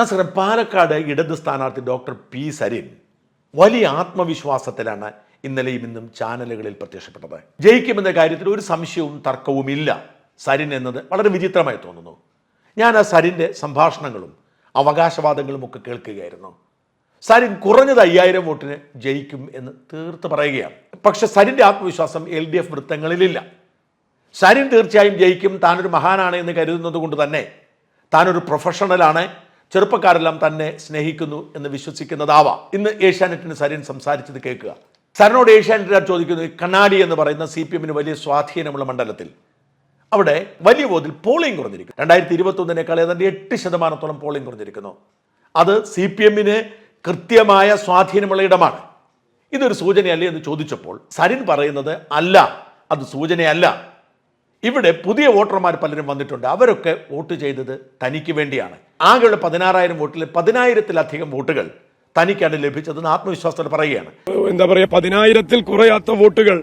നമസ്കാരം പാലക്കാട് ഇടത് സ്ഥാനാർത്ഥി ഡോക്ടർ പി സരീൻ വലിയ ആത്മവിശ്വാസത്തിലാണ് ഇന്നലെയും ഇന്നും ചാനലുകളിൽ പ്രത്യക്ഷപ്പെട്ടത്. ജയിക്കുമെന്ന കാര്യത്തിൽ ഒരു സംശയവും തർക്കവുമില്ല സരിൻ എന്നത് വളരെ വിചിത്രമായി തോന്നുന്നു. ഞാൻ ആ സരിന്റെ സംഭാഷണങ്ങളും അവകാശവാദങ്ങളും ഒക്കെ കേൾക്കുകയായിരുന്നു. സരിൻ കുറഞ്ഞത് അയ്യായിരം വോട്ടിന് ജയിക്കും എന്ന് തീർത്ത് പറയുകയാണ്. പക്ഷെ സരിന്റെ ആത്മവിശ്വാസം എൽ ഡി എഫ് വൃത്തങ്ങളിലില്ല. സരിൻ തീർച്ചയായും ജയിക്കും. താനൊരു മഹാനാണ് എന്ന് കരുതുന്നത് കൊണ്ട് തന്നെ താനൊരു പ്രൊഫഷണലാണ് ചെറുപ്പക്കാരെല്ലാം തന്നെ സ്നേഹിക്കുന്നു എന്ന് വിശ്വസിക്കുന്നതാവാം. ഇന്ന് ഏഷ്യാനെറ്റിന് സരിൻ സംസാരിച്ചത് കേൾക്കുക. സരിനോട് ഏഷ്യാനെറ്റുകാർ ചോദിക്കുന്നു കണ്ണാടി എന്ന് പറയുന്ന സി പി എമ്മിന് വലിയ സ്വാധീനമുള്ള മണ്ഡലത്തിൽ? അവിടെ വലിയ തോതിൽ പോളിംഗ് കുറഞ്ഞിരിക്കുന്നു. രണ്ടായിരത്തി ഇരുപത്തി ഒന്നിനേക്കാൾ ഏതാണ്ട് എട്ട് ശതമാനത്തോളം പോളിംഗ് കുറഞ്ഞിരിക്കുന്നു. അത് സി പി എമ്മിന് കൃത്യമായ സ്വാധീനമുള്ള ഇടമാണ്. ഇതൊരു സൂചനയല്ലേ എന്ന് ചോദിച്ചപ്പോൾ സരിൻ പറയുന്നത് അല്ല അത് സൂചനയല്ല. ഇവിടെ പുതിയ വോട്ടർമാർ പലരും വന്നിട്ടുണ്ട്. അവരൊക്കെ വോട്ട് ചെയ്തത് തനിക്ക് വേണ്ടിയാണ്. ആകെയുള്ള പതിനാറായിരം വോട്ടിൽ പതിനായിരത്തിലധികം വോട്ടുകൾ തനിക്കാണ് ലഭിച്ചതെന്ന് ആത്മവിശ്വാസത്തോടെ പറയുകയാണ്. എന്താ പറയുക പതിനായിരത്തിൽ കുറയാത്ത വോട്ടുകൾ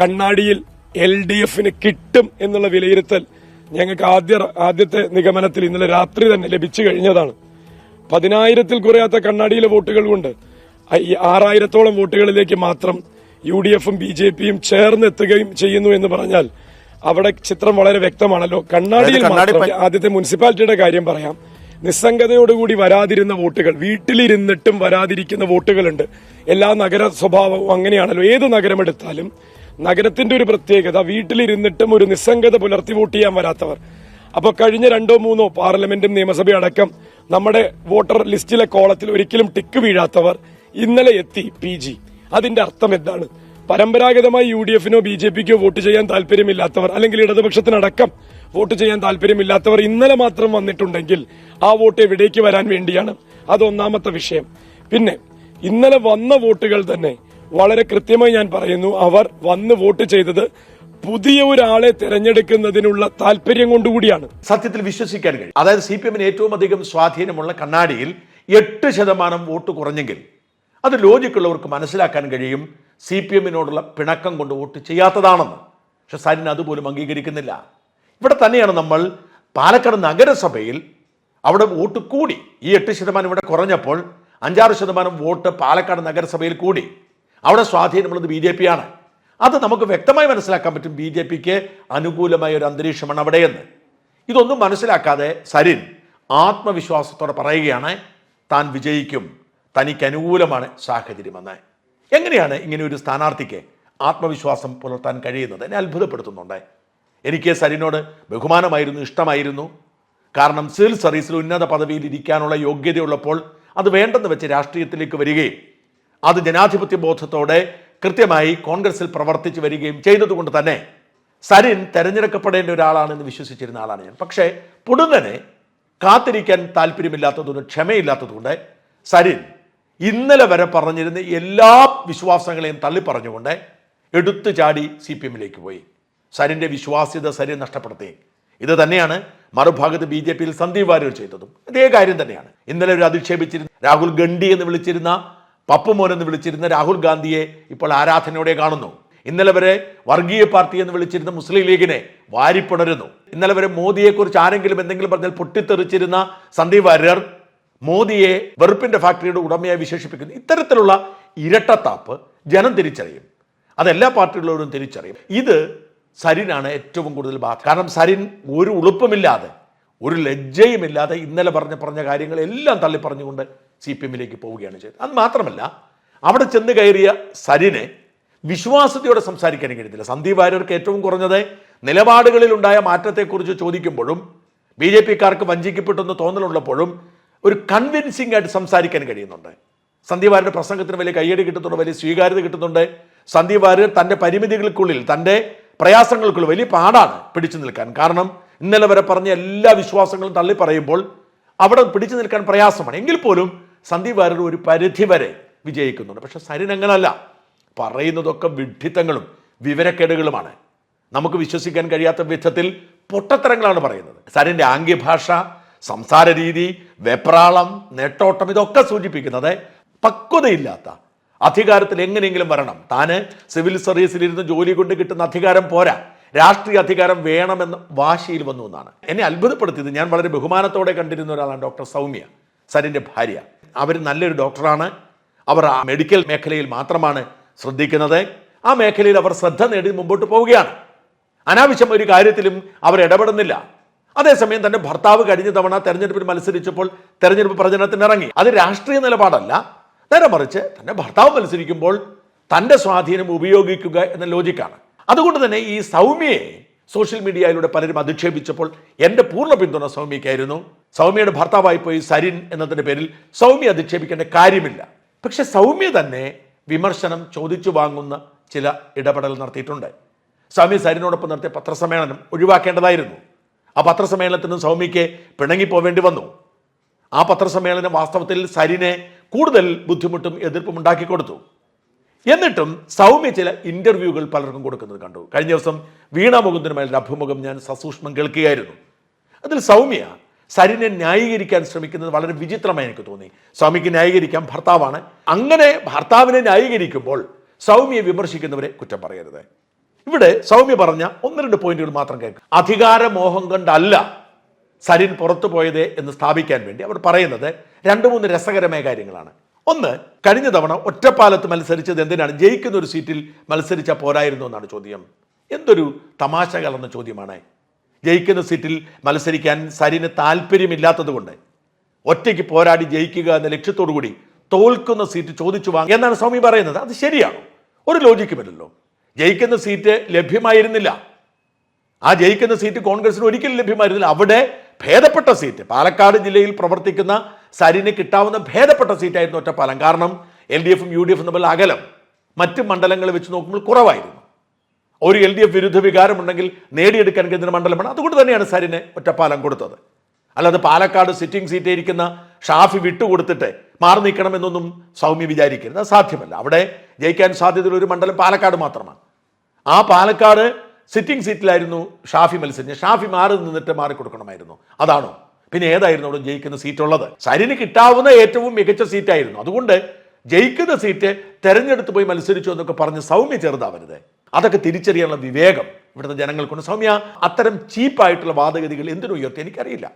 കണ്ണാടിയിൽ എൽ ഡി എഫിന് കിട്ടും എന്നുള്ള വിലയിരുത്തൽ ഞങ്ങൾക്ക് ആദ്യ ആദ്യത്തെ നിഗമനത്തിൽ ഇന്നലെ രാത്രി തന്നെ ലഭിച്ചു കഴിഞ്ഞതാണ്. പതിനായിരത്തിൽ കുറയാത്ത കണ്ണാടിയിലെ വോട്ടുകൾ കൊണ്ട് ഈ ആറായിരത്തോളം വോട്ടുകളിലേക്ക് മാത്രം യു ഡി എഫും ബി ജെ പിയും ചേർന്നെത്തുകയും ചെയ്യുന്നു എന്ന് പറഞ്ഞാൽ അവിടെ ചിത്രം വളരെ വ്യക്തമാണല്ലോ. കണ്ണാടിയിൽ മാത്രം ആദ്യത്തെ മുനിസിപ്പാലിറ്റിയുടെ കാര്യം പറയാം. നിസ്സംഗതയോടുകൂടി വരാതിരുന്ന വോട്ടുകൾ വീട്ടിലിരുന്നിട്ടും വരാതിരിക്കുന്ന വോട്ടുകളുണ്ട്. എല്ലാ നഗര സ്വഭാവവും അങ്ങനെയാണല്ലോ. ഏത് നഗരമെടുത്താലും നഗരത്തിന്റെ ഒരു പ്രത്യേകത വീട്ടിലിരുന്നിട്ടും ഒരു നിസ്സംഗത പുലർത്തി വോട്ട് ചെയ്യാൻ വരാത്തവർ. അപ്പൊ കഴിഞ്ഞ രണ്ടോ മൂന്നോ പാർലമെന്റും നിയമസഭയും അടക്കം നമ്മുടെ വോട്ടർ ലിസ്റ്റിലെ കോളത്തിൽ ഒരിക്കലും ടിക്ക് വീഴാത്തവർ ഇന്നലെ എത്തി പി ജി. അതിന്റെ അർത്ഥം എന്താണ്? പരമ്പരാഗതമായി യു ഡി എഫിനോ ബി ജെ പിക്കോ വോട്ട് ചെയ്യാൻ താല്പര്യമില്ലാത്തവർ അല്ലെങ്കിൽ ഇടതുപക്ഷത്തിനടക്കം വോട്ട് ചെയ്യാൻ താല്പര്യമില്ലാത്തവർ ഇന്നലെ മാത്രം വന്നിട്ടുണ്ടെങ്കിൽ ആ വോട്ട് എവിടേക്ക് വരാൻ വേണ്ടിയാണ്? അത് ഒന്നാമത്തെ വിഷയം. പിന്നെ ഇന്നലെ വന്ന വോട്ടുകൾ തന്നെ വളരെ കൃത്യമായി ഞാൻ പറയുന്നു അവർ വന്ന് വോട്ട് ചെയ്തത് പുതിയ ഒരാളെ തിരഞ്ഞെടുക്കുന്നതിനുള്ള താല്പര്യം കൊണ്ടുകൂടിയാണ്. സത്യത്തിൽ വിശ്വസിക്കാൻ കഴിയും. അതായത് സി പി എമ്മിന് ഏറ്റവും അധികം സ്വാധീനമുള്ള കണ്ണാടിയിൽ എട്ട് ശതമാനം വോട്ട് കുറഞ്ഞെങ്കിൽ അത് ലോജിക്കുള്ളവർക്ക് മനസ്സിലാക്കാൻ കഴിയും സി പി എമ്മിനോടുള്ള പിണക്കം കൊണ്ട് വോട്ട് ചെയ്യാത്തതാണെന്ന്. പക്ഷെ സരിൻ അതുപോലും അംഗീകരിക്കുന്നില്ല. ഇവിടെ തന്നെയാണ് നമ്മൾ പാലക്കാട് നഗരസഭയിൽ അവിടെ വോട്ട് കൂടി. ഈ എട്ട് ശതമാനം ഇവിടെ കുറഞ്ഞപ്പോൾ അഞ്ചാറ് ശതമാനം വോട്ട് പാലക്കാട് നഗരസഭയിൽ കൂടി. അവിടെ സ്വാധീനമുള്ളത് ബി ജെ പി ആണ്. അത് നമുക്ക് വ്യക്തമായി മനസ്സിലാക്കാൻ പറ്റും ബി ജെ പിക്ക് അനുകൂലമായ ഒരു അന്തരീക്ഷമാണ് അവിടെയെന്ന്. ഇതൊന്നും മനസ്സിലാക്കാതെ സരിൻ ആത്മവിശ്വാസത്തോടെ പറയുകയാണ് താൻ വിജയിക്കും. തനിക്ക് അനുകൂലമാണ് സാഹചര്യമെന്ന് എങ്ങനെയാണ് ഇങ്ങനെ ഒരു സ്ഥാനാർത്ഥിക്ക് ആത്മവിശ്വാസം പുലർത്താൻ കഴിയുന്നത്? എന്നെ അത്ഭുതപ്പെടുത്തുന്നുണ്ട്. എനിക്ക് സരിനോട് ബഹുമാനമായിരുന്നു ഇഷ്ടമായിരുന്നു. കാരണം സിവിൽ സർവീസിൽ ഉന്നത പദവിയിൽ ഇരിക്കാനുള്ള യോഗ്യതയുള്ളപ്പോൾ അത് വേണ്ടെന്ന് വെച്ച് രാഷ്ട്രീയത്തിലേക്ക് വരികയും അത് ജനാധിപത്യ ബോധത്തോടെ കൃത്യമായി കോൺഗ്രസിൽ പ്രവർത്തിച്ചു വരികയും ചെയ്തതുകൊണ്ട് തന്നെ സരിൻ തെരഞ്ഞെടുക്കപ്പെടേണ്ട ഒരാളാണെന്ന് വിശ്വസിച്ചിരുന്ന ആളാണ് ഞാൻ. പക്ഷേ പുടുന്നനെ കാത്തിരിക്കാൻ താല്പര്യമില്ലാത്തതുകൊണ്ട് ക്ഷമയില്ലാത്തതുകൊണ്ട് സരിൻ ഇന്നലെ വരെ പറഞ്ഞിരുന്ന എല്ലാ വിശ്വാസങ്ങളെയും തള്ളിപ്പറഞ്ഞുകൊണ്ട് എടുത്തു ചാടി സി പി എമ്മിലേക്ക് പോയി. സരിന്റെ വിശ്വാസ്യത സരി നഷ്ടപ്പെടുത്തി. ഇത് തന്നെയാണ് മറുഭാഗത്ത് ബി ജെ പിയിൽ സന്ദീപ് വാര്യർ ചെയ്തതും. അതേ കാര്യം തന്നെയാണ്. ഇന്നലെ ഒരു അധിക്ഷേപിച്ചിരുന്ന രാഹുൽ ഗണ്ഡി എന്ന് വിളിച്ചിരുന്ന പപ്പുമോൻ എന്ന് വിളിച്ചിരുന്ന രാഹുൽ ഗാന്ധിയെ ഇപ്പോൾ ആരാധനയോടെ കാണുന്നു. ഇന്നലെ വരെ വർഗീയ പാർട്ടി എന്ന് വിളിച്ചിരുന്ന മുസ്ലിം ലീഗിനെ വാരിപ്പുണരുന്നു. ഇന്നലെ വരെ മോദിയെക്കുറിച്ച് ആരെങ്കിലും എന്തെങ്കിലും പറഞ്ഞാൽ പൊട്ടിത്തെറിച്ചിരുന്ന സന്ദീപ് വാര്യർ മോദിയെ വെറുപ്പിന്റെ ഫാക്ടറിയുടെ ഉടമയായി വിശേഷിപ്പിക്കുന്നു. ഇത്തരത്തിലുള്ള ഇരട്ടത്താപ്പ് ജനം തിരിച്ചറിയും. അതെല്ലാ പാർട്ടികളുള്ളവരും തിരിച്ചറിയും. ഇത് സരിനാണ് ഏറ്റവും കൂടുതൽ ബാധ. കാരണം സരിൻ ഒരു ഉളുപ്പമില്ലാതെ ഒരു ലജ്ജയുമില്ലാതെ ഇന്നലെ പറഞ്ഞ പറഞ്ഞ കാര്യങ്ങളെല്ലാം തള്ളി പറഞ്ഞുകൊണ്ട് സി പി എമ്മിലേക്ക് പോവുകയാണ് ചെയ്തത്. അത് മാത്രമല്ല അവിടെ ചെന്ന് കയറിയ സരിനെ വിശ്വാസത്തോടെ സംസാരിക്കാനും കഴിയത്തില്ല സന്ദീപ് വാര്യർക്ക് ഏറ്റവും കുറഞ്ഞത് നിലപാടുകളിലുണ്ടായ മാറ്റത്തെക്കുറിച്ച് ചോദിക്കുമ്പോഴും ബി ജെ പിക്കാർക്ക് വഞ്ചിക്കപ്പെട്ടെന്ന് തോന്നലുള്ളപ്പോഴും ഒരു കൺവിൻസിംഗ് ആയിട്ട് സംസാരിക്കാൻ കഴിയുന്നുണ്ട്. സന്ദീപ് വാര്യരുടെ പ്രസംഗത്തിന് വലിയ കയ്യടി കിട്ടുന്നുണ്ട് വലിയ സ്വീകാര്യത കിട്ടുന്നുണ്ട്. സന്ദീപ് വാര്യർ തന്റെ പരിമിതികൾക്കുള്ളിൽ തന്റെ പ്രയാസങ്ങൾക്കുള്ളിൽ വലിയ പാടാണ് പിടിച്ചു നിൽക്കാൻ. കാരണം ഇന്നലെ വരെ പറഞ്ഞ എല്ലാ വിശ്വാസങ്ങളും തള്ളി പറയുമ്പോൾ അവിടെ പിടിച്ചു നിൽക്കാൻ പ്രയാസമാണ്. എങ്കിൽ പോലും സന്ദീപ് വാര്യർ ഒരു പരിധി വരെ വിജയിക്കുന്നുണ്ട്. പക്ഷെ സരിൻ അങ്ങനല്ല. പറയുന്നതൊക്കെ വിഡ്ഢിത്തങ്ങളും വിവരക്കേടുകളുമാണ്. നമുക്ക് വിശ്വസിക്കാൻ കഴിയാത്ത വിധത്തിൽ പൊട്ടത്തരങ്ങളാണ് പറയുന്നത്. സരിന്റെ ആംഗ്യഭാഷ സംസാര രീതി വെപ്രാളം നെട്ടോട്ടം ഇതൊക്കെ സൂചിപ്പിക്കുന്നത് പക്വതയില്ലാത്ത അധികാരത്തിൽ എങ്ങനെയെങ്കിലും വരണം. താന് സിവിൽ സർവീസിലിരുന്ന് ജോലി കൊണ്ട് കിട്ടുന്ന അധികാരം പോരാ. രാഷ്ട്രീയ അധികാരം വേണമെന്ന് വാശിയിൽ വന്നു എന്നാണ്. എന്നെ അത്ഭുതപ്പെടുത്തിയത്. ഞാൻ വളരെ ബഹുമാനത്തോടെ കണ്ടിരുന്ന ഒരാളാണ് ഡോക്ടർ സൗമ്യ സരിന്റെ ഭാര്യ. അവർ നല്ലൊരു ഡോക്ടറാണ്. അവർ ആ മെഡിക്കൽ മേഖലയിൽ മാത്രമാണ് ശ്രദ്ധിക്കുന്നത്. ആ മേഖലയിൽ അവർ ശ്രദ്ധ നേടി മുമ്പോട്ട് പോവുകയാണ്. അനാവശ്യം ഒരു കാര്യത്തിലും അവർ ഇടപെടുന്നില്ല. അതേസമയം തന്റെ ഭർത്താവ് കഴിഞ്ഞ തവണ തെരഞ്ഞെടുപ്പിൽ മത്സരിച്ചപ്പോൾ തെരഞ്ഞെടുപ്പ് പ്രചരണത്തിന് ഇറങ്ങി അത് രാഷ്ട്രീയ നിലപാടല്ല. നേരെ മറിച്ച് തന്റെ ഭർത്താവ് മത്സരിക്കുമ്പോൾ തന്റെ സ്വാധീനം ഉപയോഗിക്കുക എന്ന ലോജിക്കാണ്. അതുകൊണ്ട് തന്നെ ഈ സൗമ്യയെ സോഷ്യൽ മീഡിയയിലൂടെ പലരും അധിക്ഷേപിച്ചപ്പോൾ എന്റെ പൂർണ പിന്തുണ സൗമ്യക്കായിരുന്നു സൗമ്യയുടെ ഭർത്താവായി പോയി സരിൻ എന്നതിന്റെ പേരിൽ സൗമ്യ അധിക്ഷേപിക്കേണ്ട കാര്യമില്ല. പക്ഷെ സൗമ്യ തന്നെ വിമർശനം ചോദിച്ചു വാങ്ങുന്ന ചില ഇടപെടൽ നടത്തിയിട്ടുണ്ട്. സൗമ്യ സരിനോടൊപ്പം നടത്തിയ പത്രസമ്മേളനം ഒഴിവാക്കേണ്ടതായിരുന്നു. ആ പത്രസമ്മേളനത്തിന് സൗമ്യയ്ക്ക് പിണങ്ങിപ്പോവേണ്ടി വന്നു. ആ പത്രസമ്മേളനം വാസ്തവത്തിൽ സരിനെ കൂടുതൽ ബുദ്ധിമുട്ടും എതിർപ്പും ഉണ്ടാക്കി കൊടുത്തു. എന്നിട്ടും സൗമ്യ ചില ഇന്റർവ്യൂകൾ പലർക്കും കൊടുക്കുന്നത് കണ്ടു. കഴിഞ്ഞ ദിവസം വീണ മുകുന്ദനുമായുള്ള അഭിമുഖം ഞാൻ സസൂക്ഷ്മം കേൾക്കുകയായിരുന്നു. അതിൽ സൗമ്യ സരിനെ ന്യായീകരിക്കാൻ ശ്രമിക്കുന്നത് വളരെ വിചിത്രമായി എനിക്ക് തോന്നി. സ്വാമിക്ക് ന്യായീകരിക്കാൻ ഭർത്താവാണ്. അങ്ങനെ ഭർത്താവിനെ ന്യായീകരിക്കുമ്പോൾ സൗമ്യയെ വിമർശിക്കുന്നവരെ കുറ്റം പറയരുത്. ഇവിടെ സൗമ്യ പറഞ്ഞ ഒന്ന് രണ്ട് പോയിന്റുകൾ മാത്രം കേൾക്കാം. അധികാരമോഹം കൊണ്ടല്ല സരിൻ പുറത്തു പോയത് എന്ന് സ്ഥാപിക്കാൻ വേണ്ടി അവർ പറയുന്നത് രണ്ട് മൂന്ന് രസകരമായ കാര്യങ്ങളാണ്. ഒന്ന് കഴിഞ്ഞ തവണ ഒറ്റപ്പാലത്ത് മത്സരിച്ചത് എന്തിനാണ്? ജയിക്കുന്ന ഒരു സീറ്റിൽ മത്സരിച്ച പോരായിരുന്നു എന്നാണ് ചോദ്യം. എന്തൊരു തമാശ കലർന്ന ചോദ്യമാണ്. ജയിക്കുന്ന സീറ്റിൽ മത്സരിക്കാൻ സരിന് താല്പര്യമില്ലാത്തത് കൊണ്ട് ഒറ്റയ്ക്ക് പോരാടി ജയിക്കുക എന്ന ലക്ഷ്യത്തോടു കൂടി തോൽക്കുന്ന സീറ്റ് ചോദിച്ചു വാങ്ങി എന്നാണ് സ്വാമി പറയുന്നത്. അത് ശരിയാണോ. ഒരു ലോജിക്കുമില്ലല്ലോ. ജയിക്കുന്ന സീറ്റ് ലഭ്യമായിരുന്നില്ല. ആ ജയിക്കുന്ന സീറ്റ് കോൺഗ്രസിന് ഒരിക്കലും ലഭ്യമായിരുന്നില്ല. അവിടെ ഭേദപ്പെട്ട സീറ്റ്. പാലക്കാട് ജില്ലയിൽ പ്രവർത്തിക്കുന്ന സരിന് കിട്ടാവുന്ന ഭേദപ്പെട്ട സീറ്റായിരുന്നു ഒറ്റപ്പാലം. കാരണം എൽ ഡി എഫും യു ഡി എഫും തമ്മിൽ അകലം മറ്റ് മണ്ഡലങ്ങൾ വെച്ച് നോക്കുമ്പോൾ കുറവായിരുന്നു. ഒരു എൽ ഡി എഫ് വിരുദ്ധ വികാരമുണ്ടെങ്കിൽ നേടിയെടുക്കാൻ കഴിയുന്ന മണ്ഡലമാണ് അതുകൊണ്ട് തന്നെയാണ് സരിന് ഒറ്റപ്പാലം കൊടുത്തത്. അല്ലാതെ പാലക്കാട് സിറ്റിംഗ് സീറ്റ് ഇരിക്കുന്ന ഷാഫി വിട്ടുകൊടുത്തിട്ട് മാറി നിൽക്കണമെന്നൊന്നും സൗമ്യ വിചാരിക്കരുത്. അത് സാധ്യമല്ല. അവിടെ ജയിക്കാൻ സാധ്യതയുള്ള ഒരു മണ്ഡലം പാലക്കാട് മാത്രമാണ്. ആ പാലക്കാട് സിറ്റിംഗ് സീറ്റിലായിരുന്നു ഷാഫി മത്സരിച്ചത്. ഷാഫി മാറി നിന്നിട്ട് മാറി കൊടുക്കണമായിരുന്നു. അതാണോ? പിന്നെ ഏതായിരുന്നു അവിടെ ജയിക്കുന്ന സീറ്റ് ഉള്ളത് സരിന് കിട്ടാവുന്ന ഏറ്റവും മികച്ച സീറ്റായിരുന്നു. അതുകൊണ്ട് ജയിക്കുന്ന സീറ്റ് തെരഞ്ഞെടുത്ത് പോയി മത്സരിച്ചു എന്നൊക്കെ പറഞ്ഞ് സൗമ്യ ചെറുതാവരുത്. അതൊക്കെ തിരിച്ചറിയാനുള്ള വിവേകം ഇവിടുത്തെ ജനങ്ങൾക്കുണ്ട്. സൗമ്യ അത്തരം ചീപ്പായിട്ടുള്ള വാദഗതികൾ എന്തിനു ഉയർത്തി? എനിക്കറിയില്ല.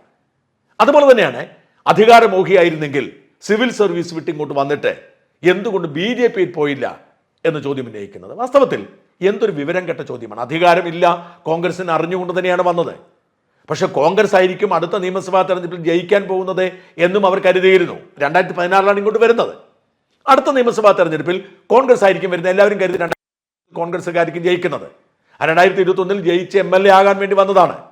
അതുപോലെ തന്നെയാണ് അധികാരമോഹിയായിരുന്നെങ്കിൽ സിവിൽ സർവീസ് വിട്ട് ഇങ്ങോട്ട് വന്നിട്ട് എന്തുകൊണ്ട് ബി ജെ പിയിൽ പോയില്ല എന്ന ചോദ്യം ഉന്നയിക്കുന്നത്. വാസ്തവത്തിൽ എന്തൊരു വിവരം കെട്ട ചോദ്യമാണ്. അധികാരമില്ല കോൺഗ്രസിന് അറിഞ്ഞുകൊണ്ട് തന്നെയാണ് വന്നത്. പക്ഷേ കോൺഗ്രസ് ആയിരിക്കും അടുത്ത നിയമസഭാ തെരഞ്ഞെടുപ്പിൽ ജയിക്കാൻ പോകുന്നത് എന്നും അവർ കരുതിയിരുന്നു. രണ്ടായിരത്തി പതിനാറിലാണ് ഇങ്ങോട്ട് വരുന്നത്. അടുത്ത നിയമസഭാ തെരഞ്ഞെടുപ്പിൽ കോൺഗ്രസ് ആയിരിക്കും വരുന്നത്. എല്ലാവരും കരുതി രണ്ടായിരത്തി കോൺഗ്രസ്സുകാരിക്കും ജയിക്കുന്നത്. രണ്ടായിരത്തി ഇരുപത്തി ഒന്നിൽ ജയിച്ച് എം എൽ എ ആകാൻ വേണ്ടി വന്നതാണ്.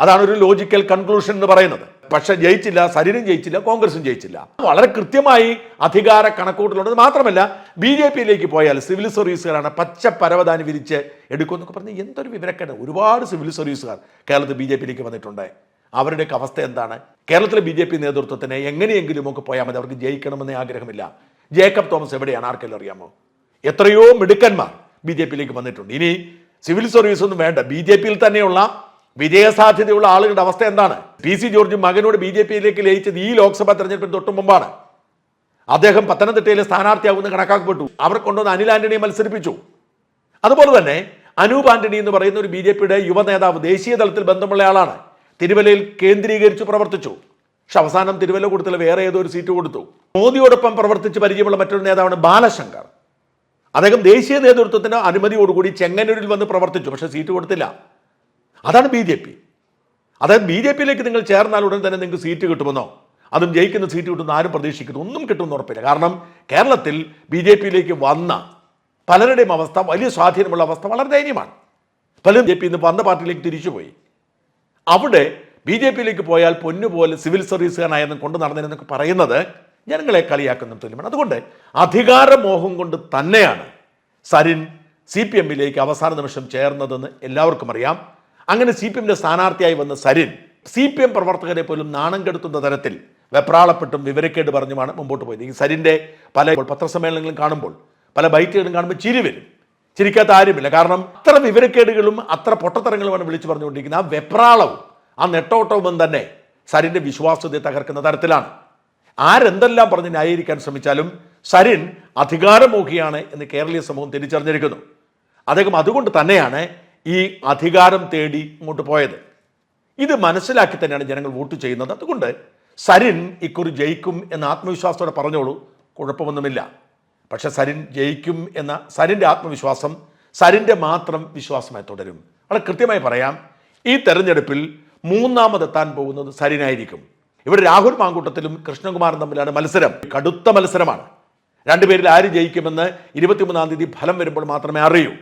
അതാണ് ഒരു ലോജിക്കൽ കൺക്ലൂഷൻ എന്ന് പറയുന്നത്. പക്ഷെ ജയിച്ചില്ല ശരീരം ജയിച്ചില്ല കോൺഗ്രസും ജയിച്ചില്ല. വളരെ കൃത്യമായി അധികാര കണക്കൂട്ടലുണ്ട് മാത്രമല്ല ബി ജെ പിയിലേക്ക് പോയാൽ സിവിൽ സർവീസുകാരാണ് പച്ച പരവതാനി വിരിച്ച് എടുക്കുമെന്നൊക്കെ പറഞ്ഞ് എന്തൊരു വിവരക്കേട്. ഒരുപാട് സിവിൽ സർവീസുകാർ കേരളത്തിൽ ബി ജെ പിയിലേക്ക് വന്നിട്ടുണ്ട്. അവരുടെയൊക്കെ അവസ്ഥ എന്താണ്? കേരളത്തിലെ ബി ജെ പി നേതൃത്വത്തിന് എങ്ങനെയെങ്കിലും ഒക്കെ പോയാൽ മതി. അവർക്ക് ജയിക്കണമെന്നേ ആഗ്രഹമില്ല. ജേക്കബ് തോമസ് എവിടെയാണ്? ആർക്കെല്ലാം അറിയാമോ? എത്രയോ മിടുക്കന്മാർ ബി ജെ പിയിലേക്ക് വന്നിട്ടുണ്ട്. ഇനി സിവിൽ സർവീസ് ഒന്നും വേണ്ട. ബി ജെ പിയിൽ തന്നെയുള്ള വിജയസാധ്യതയുള്ള ആളുകളുടെ അവസ്ഥ എന്താണ്? പി സി ജോർജ് മകനോട് ബി ജെ പിയിലേക്ക് ലയിച്ചത് ഈ ലോക്സഭാ തെരഞ്ഞെടുപ്പിന് തൊട്ടു മുമ്പാണ്. അദ്ദേഹം പത്തനംതിട്ടയിലെ സ്ഥാനാർത്ഥിയാകുമെന്ന് കണക്കാക്കപ്പെട്ടു. അവർ കൊണ്ടുവന്ന് അനിൽ ആന്റണിയെ മത്സരിപ്പിച്ചു. അതുപോലെ തന്നെ അനൂപ് ആന്റണി എന്ന് പറയുന്ന ഒരു ബി ജെ പിയുടെ യുവ നേതാവ് ദേശീയ തലത്തിൽ ബന്ധമുള്ള ആളാണ്. തിരുവല്ലയിൽ കേന്ദ്രീകരിച്ച് പ്രവർത്തിച്ചു. പക്ഷെ അവസാനം തിരുവല്ല കൊടുത്തില്ല വേറെ ഏതോ ഒരു സീറ്റ് കൊടുത്തു. മോദിയോടൊപ്പം പ്രവർത്തിച്ച് പരിചയമുള്ള മറ്റൊരു നേതാവാണ് ബാലശങ്കർ. അദ്ദേഹം ദേശീയ നേതൃത്വത്തിന് അനുമതിയോടുകൂടി ചെങ്ങന്നൂരിൽ വന്ന് പ്രവർത്തിച്ചു. പക്ഷെ സീറ്റ് കൊടുത്തില്ല. അതാണ് ബി ജെ പി അതായത് ബി ജെ പിയിലേക്ക് നിങ്ങൾ ചേർന്നാൽ ഉടൻ തന്നെ നിങ്ങൾക്ക് സീറ്റ് കിട്ടുമെന്നോ? അതും ജയിക്കുന്ന സീറ്റ് കിട്ടുന്ന ആരും പ്രതീക്ഷിക്കുന്നു ഒന്നും കിട്ടുമെന്ന് ഉറപ്പില്ല. കാരണം കേരളത്തിൽ ബി ജെ പിയിലേക്ക് വന്ന പലരുടെയും അവസ്ഥ വലിയ സ്വാധീനമുള്ള അവസ്ഥ വളരെ ദയനീയമാണ്. പലരും ജെ പി ഇന്ന് വന്ന പാർട്ടിയിലേക്ക് തിരിച്ചുപോയി. അവിടെ ബി ജെ പിയിലേക്ക് പോയാൽ പൊന്നുപോലെ സിവിൽ സർവീസുകാരനായെന്ന് കൊണ്ട് നടന്നതെന്നൊക്കെ പറയുന്നത് ജനങ്ങളെ കളിയാക്കുന്ന തുല്യമാണ്. അതുകൊണ്ട് അധികാരമോഹം കൊണ്ട് തന്നെയാണ് സരിൻ സി പി എമ്മിലേക്ക് അവസാന നിമിഷം ചേർന്നതെന്ന് എല്ലാവർക്കും അറിയാം. അങ്ങനെ സി പി എമ്മിന്റെ സ്ഥാനാർത്ഥിയായി വന്ന സരിൻ സി പി എം പ്രവർത്തകരെ പോലും നാണം കെടുത്തുന്ന തരത്തിൽ വെപ്രാളപ്പെട്ടും വിവരക്കേട് പറഞ്ഞുമാണ് മുമ്പോട്ട് പോയത്. ഈ സരിന്റെ പല പത്രസമ്മേളനങ്ങളും കാണുമ്പോൾ പല ബൈറ്റുകളും കാണുമ്പോൾ ചിരി വരും. ചിരിക്കാത്ത ആരുമില്ല. കാരണം അത്ര വിവരക്കേടുകളും അത്ര പൊട്ടത്തരങ്ങളുമാണ് വിളിച്ചു പറഞ്ഞുകൊണ്ടിരിക്കുന്നത്. ആ വെപ്രാളവും ആ നെട്ടോട്ടവും തന്നെ സരിന്റെ വിശ്വാസ്യതയെ തകർക്കുന്ന തരത്തിലാണ്. ആരെന്തെല്ലാം പറഞ്ഞ് ന്യായീകരിക്കാൻ ശ്രമിച്ചാലും സരിൻ അധികാരമോഹിയാണ് എന്ന് കേരളീയ സമൂഹം തിരിച്ചറിഞ്ഞിരിക്കുന്നു. അദ്ദേഹം അതുകൊണ്ട് തന്നെയാണ് ഈ അധികാരം തേടി ഇങ്ങോട്ട് പോയത്. ഇത് മനസ്സിലാക്കി തന്നെയാണ് ജനങ്ങൾ വോട്ട് ചെയ്യുന്നത്. അതുകൊണ്ട് സരിൻ ഇക്കുറി ജയിക്കും എന്ന ആത്മവിശ്വാസത്തോടെ പറഞ്ഞോളൂ കുഴപ്പമൊന്നുമില്ല. പക്ഷെ സരിൻ ജയിക്കും എന്ന സരിന്റെ ആത്മവിശ്വാസം സരിന്റെ മാത്രം വിശ്വാസമായി തുടരും. വളരെ കൃത്യമായി പറയാം ഈ തെരഞ്ഞെടുപ്പിൽ മൂന്നാമതെത്താൻ പോകുന്നത് സരിനായിരിക്കും. ഇവിടെ രാഹുൽ മാങ്കൂട്ടത്തിലും കൃഷ്ണകുമാറും തമ്മിലാണ് മത്സരം. കടുത്ത മത്സരമാണ്. രണ്ടുപേരിൽ ആര് ജയിക്കുമെന്ന് ഇരുപത്തിമൂന്നാം തീയതി ഫലം വരുമ്പോൾ മാത്രമേ അറിയൂ.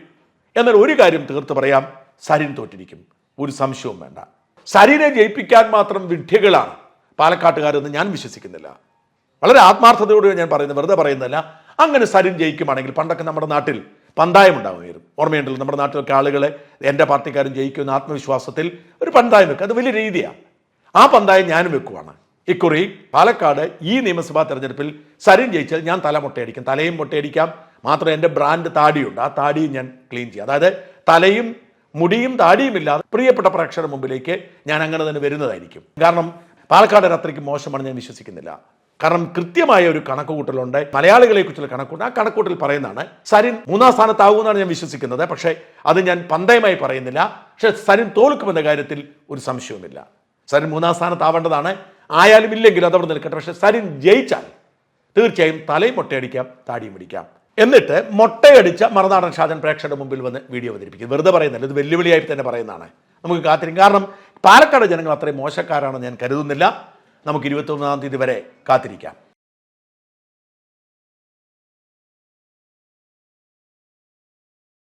എന്നാൽ ഒരു കാര്യം തീർത്ത് പറയാം. സരിൻ തോറ്റിരിക്കും. ഒരു സംശയവും വേണ്ട. സരിനെ ജയിപ്പിക്കാൻ മാത്രം വിഡ്ഢികളാണ് പാലക്കാട്ടുകാരെന്ന് ഞാൻ വിശ്വസിക്കുന്നില്ല. വളരെ ആത്മാർത്ഥതയോടെ ഞാൻ പറയുന്നത് വെറുതെ പറയുന്നതല്ല. അങ്ങനെ സരിൻ ജയിക്കുവാണെങ്കിൽ പണ്ടൊക്കെ നമ്മുടെ നാട്ടിൽ പന്തായം ഉണ്ടാകുമായിരുന്നു ഓർമ്മയുണ്ടല്ലോ നമ്മുടെ നാട്ടിലൊക്കെ ആളുകളെ എന്റെ പാർട്ടിക്കാരും ജയിക്കുമെന്ന ആത്മവിശ്വാസത്തിൽ ഒരു പന്തായം വെക്കുക അത് വലിയ രീതിയാണ് ആ പന്തായം ഞാനും വെക്കുവാണ്. ഇക്കുറി പാലക്കാട് ഈ നിയമസഭാ തെരഞ്ഞെടുപ്പിൽ സരിൻ ജയിച്ചാൽ ഞാൻ തല മുട്ടയടിക്കും. തലയും മുട്ടയടിക്കാം. മാത്രം എന്റെ ബ്രാൻഡ് താടിയുണ്ട്. ആ താടിയും ഞാൻ ക്ലീൻ ചെയ്യാം. അതായത് തലയും മുടിയും താടിയും ഇല്ലാതെ പ്രിയപ്പെട്ട പ്രേക്ഷകരുടെ മുമ്പിലേക്ക് ഞാൻ അങ്ങനെ തന്നെ വരുന്നതായിരിക്കും. കാരണം പാലക്കാട് അത്രയ്ക്ക് മോശമാണ് ഞാൻ വിശ്വസിക്കുന്നില്ല. കാരണം കൃത്യമായ ഒരു കണക്കുകൂട്ടലുണ്ട്. മലയാളികളെ കുറിച്ചുള്ള കണക്കൂട്ടൽ ആ കണക്കൂട്ടൽ പറയുന്നതാണ് സരിൻ മൂന്നാം സ്ഥാനത്താകുമെന്നാണ് ഞാൻ വിശ്വസിക്കുന്നത്. പക്ഷേ അത് ഞാൻ പന്തയമായി പറയുന്നില്ല. പക്ഷേ സരിൻ തോൽക്കുമെന്ന കാര്യത്തിൽ ഒരു സംശയവുമില്ല. സരിൻ മൂന്നാം സ്ഥാനത്താവേണ്ടതാണ്. ആയാലും ഇല്ലെങ്കിലും അതവിടെ നിൽക്കട്ടെ. പക്ഷെ സരിൻ ജയിച്ചാൽ തീർച്ചയായും തലയും മുട്ടയടിക്കാം താടിയും പിടിക്കാം. എന്നിട്ട് മുട്ടയടിച്ച മറുനാടൻ ഷാജൻ പ്രേക്ഷകരുടെ മുമ്പിൽ വന്ന് വീഡിയോ അവതരിപ്പിക്കും. വെറുതെ പറയുന്നില്ല ഇത് വെല്ലുവിളിയായിട്ട് തന്നെ പറയുന്നതാണ്. നമുക്ക് കാത്തിരിക്കും. കാരണം പാലക്കാട് ജനങ്ങൾ അത്രയും മോശക്കാരാണെന്ന് ഞാൻ കരുതുന്നില്ല. നമുക്ക് ഇരുപത്തി ഒന്നാം തീയതി വരെ കാത്തിരിക്കാം.